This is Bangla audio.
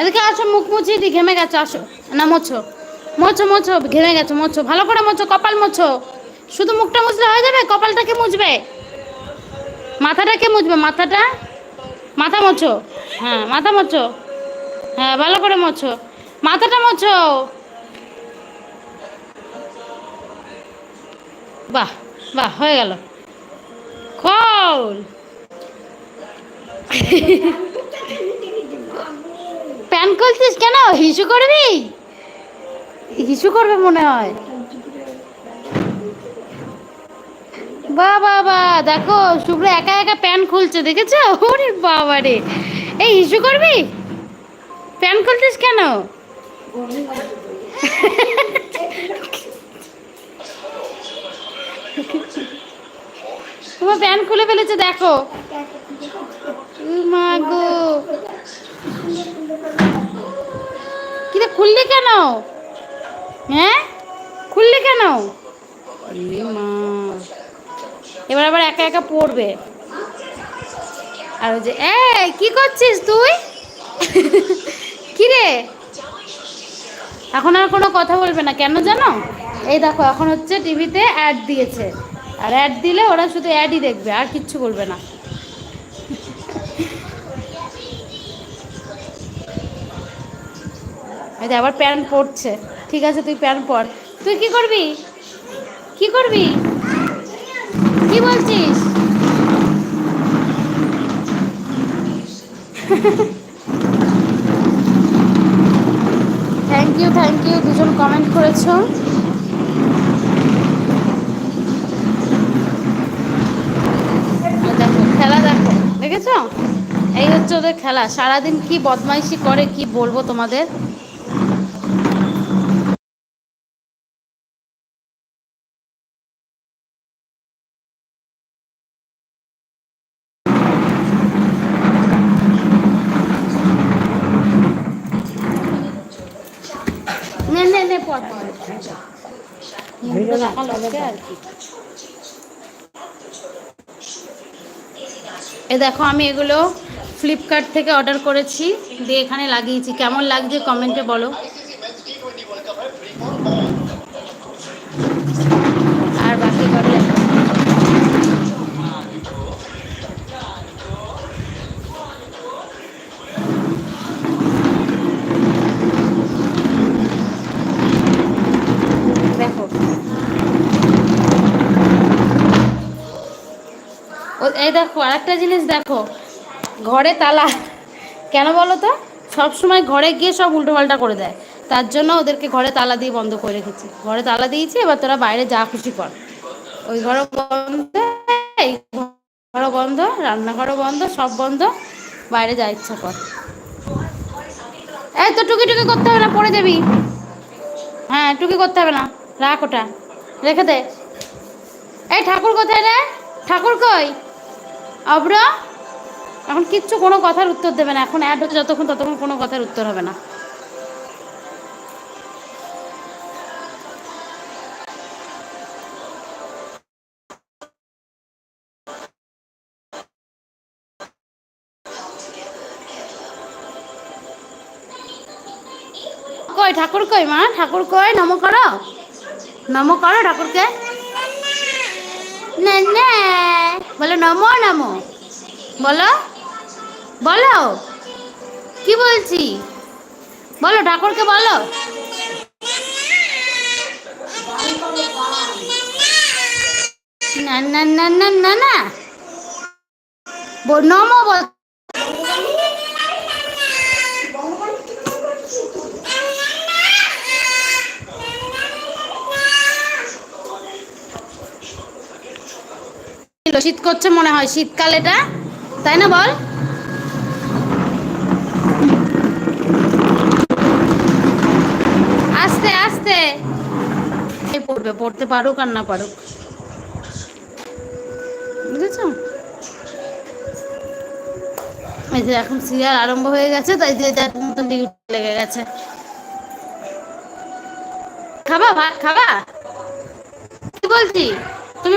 এদিকে আসো, মুখ মুছিয়ে দি, ঘেমে গেছো, আসো। না, মোছো। মোছো মোছো, ঘেমে গেছো, মোছো। ভালো করে মোছো, কপাল মোছো। শুধু মুখটা মুছলে হয়ে যাবে? কপালটা কে মুছবে? মাথাটা কে মুছবে? মাথাটা? মাথা মোছো। হ্যাঁ মাথা মোছো। হ্যাঁ ভালো করে মোছো। মাথাটা মোছো। বাহ বাহ, হয়ে গেল। খোল। প্যান খুলছিস কেন? হিসু করবি? হিসু করবে মনে হয়। বা বাবা দেখো, শুভ্র একা একা প্যান খুলছে, দেখেছ? ওরে বাবা রে। এই, হিসু করবি? প্যান খুলছিস কেন? তোমার প্যান খুলে ফেলেছে, দেখো। মা গো। খুললি কেন? হ্যাঁ? খুললি কেন? মা। এবার আবার একা একা পড়বে। আর যে, এই, কি করছিস তুই? কি রে এখন আর কোনো কথা বলবে না, কেন জানো? এই দেখো, এখন হচ্ছে টিভিতে অ্যাড দিয়েছে। আর অ্যাড দিলে ওরা শুধু অ্যাডই দেখবে, আর কিচ্ছু করবে না। এই আবার প্যান্ট পরছে। ঠিক আছে, তুই প্যান্ট পর। তুই কি করবি? কি করবি? কি বলছিস? থ্যাংক ইউ থ্যাংক ইউ দুজন কমেন্ট করেছ এই দেখো খেলা দেখো দেখেছ এই হচ্ছে ওদের খেলা। সারাদিন কি বদমাইশি করে, কি বলব তোমাদের? এ দেখো আমি এগুলো ফ্লিপকার্ট থেকে অর্ডার করেছি, দিয়ে এখানে লাগিয়েছি। কেমন লাগছে কমেন্টে বলো। আর বাকি ঘরে এই দেখো, আরেকটা জিনিস দেখো। ঘরে তালা। কেন বলো তো? সব সময় ঘরে গিয়ে সব উল্টোপাল্টা করে দেয়। তার জন্য ওদেরকে ঘরে তালা দিয়ে বন্ধ করে রেখেছি। ঘরে তালা দিয়েছি, এবার তোরা বাইরে যা খুশি কর। ওই ঘরও বন্ধ, এই ঘরও বন্ধ, রান্নাঘরও বন্ধ, সব বন্ধ। বাইরে যা ইচ্ছা কর। এই তো টুকি টুকি করতে হবে না, পড়ে যাবি। হ্যাঁ টুকি করতে হবে না। রাখ ওটা। রেখে দে। এই ঠাকুর কোথায় রে? ঠাকুর কই? অব্র এখন কিচ্ছু কোনো কথার উত্তর দেবে না। এখন অ্যাড হচ্ছে যতক্ষণ ততক্ষণ কোনো কথার উত্তর হবে না। কই, ঠাকুর কই মা? ঠাকুর কই? নম করো। নম করো ঠাকুরকে। না। বলো, নমো নমো। বলো। বলো। কি বলছি? বলো, ঠাকুরকে বলো। না না না না না শীত করছে মনে হয়, শীতকাল এটা। তাই না বল? পড়বে, পড়তে পারুক আর না পারুক। বুঝেছ? এই যে এখন সিরিয়াল আরম্ভ হয়ে গেছে, তাই যে যার মতো ডিউটি লেগে গেছে। খাবা ভাত, খাবা? কি বলছি?